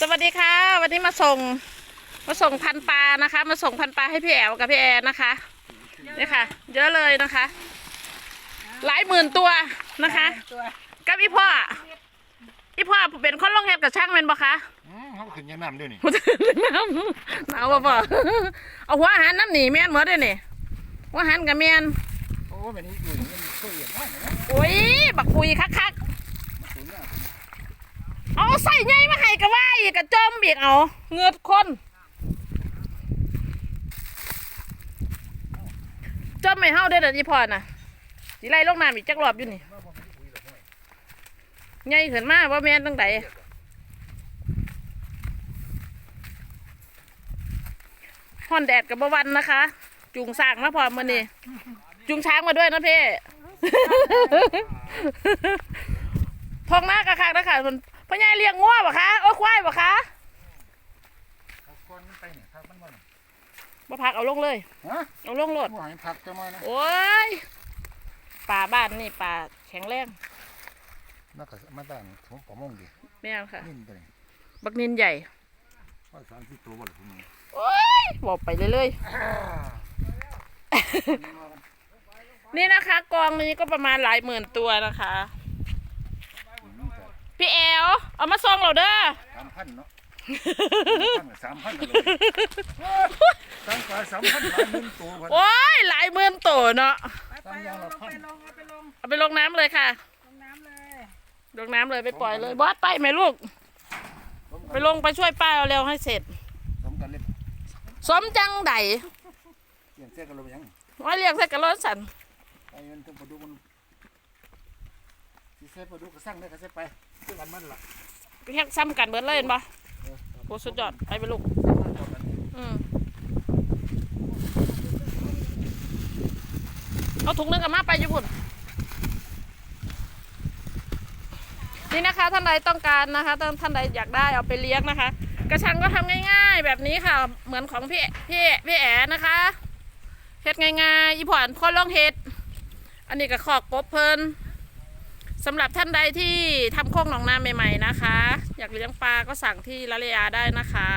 สวัสดีค่ะ วันนี้มาส่ง มาส่งพันปลานะคะ มาส่งพันปลาให้พี่แอวกับพี่แอนนะคะนี่ค่ะ เยอะเลยนะคะ หลายหมื่นตัวนะคะตัวกับอีพ่ออีพ่อเป็นคนลงเห็ดกับช่างเป็นปะคะอืมเขาขึ้นยาน้ำด้วยนี่น้ำหนาวบ่พ่อเอาหัวอาหารน้ำหนีแม่นหมดเลยนี่หัวอาหารกับแม่นโอ้แบบนี้อื่นมันก็เอียดมากนะโอ้ยบักปุยคักๆเอา ใส่ใหญ่มาให้กะว่าอีกกะจอมอีกเอาเงือดคนจมไม่เฮาได้อเด้ออีพอน่ะสิไล่ลงน้ำอีกจักรอบอยู่นี่ใหญ่ขึ้นมาว่าแม่นตั้งใดฮ้อนแดดกับบวันนะคะ จุงสร้างมาพร้อมมื้อนี้จุงช้างมาด้วยนะเพ่ทองหน้ากระคักนะคะมัน พ่อใหญ่เลี้ยงงัวบ่คะโอ้ควายบ่คะเขาก้อนมันไปเนี่ยพักมันบ่เนี่ยบ่พักเอาลงเลย ฮะเอาลงโลดผู้หายพักจะมานะโอ้ยป่าบ้านนี่ป่าแข็งแรงนักก็มาด้านผมประมงดิแม่นค่ะ นิ่มไปเลยบักนินใหญ่ ว่าสามสิบตัวบ่หรือพวกนี้โอ้ยบอกไปเรื่อยๆ นี่นะคะ กองนี้ก็ประมาณหลายหมื่นตัวนะคะ พี่แอลเอามาส่งเราเด้อสามพันเนาะสามพันเลยตั้งกว่าสามพันหลายหมื่นตัวคนโอ้ยหลายหมื่นตัวเนาะไปไปเอาลงไปลงเอาไปลงเอาไปลงน้ำเลยค่ะ ลงน้ำเลยลงน้ำเลยไปปล่อยเลยบอสไปไหมลูก ไปลงไปช่วยป้าเอาเร็วให้เสร็จ สมกันเล็บสมจังไดเกี่ยนเส้นกันลงยังว่าเรียกใส่กระโหลกสันไอ้เงินต้องไปดูมัน สิเส้นไปดูก็สั่งได้ก็เส้นไปคือกันมันล่ะไปแค่ซ้ำกันเบิดเลยเห็นปะโคสุดยอดไปไปลูกอืมเอาถุงนึงกับมาไปญี่ปุ่นนี่นะคะท่านใดต้องการนะคะท่านท่านใดอยากได้เอาไปเลี้ยงนะคะ กระชังก็ทำง่ายๆ แบบนี้ค่ะ เหมือนของพี่พี่พี่แอนะคะเฮ็ดง่ายๆอีผ่อนคนลองเฮ็ด อันนี้ก็ขอกกบเพลิน สำหรับท่านใดที่ทำโคกหนองนาใหม่ ๆ นะคะ อยากเลี้ยงปลาก็สั่งที่ละเลียาได้นะคะ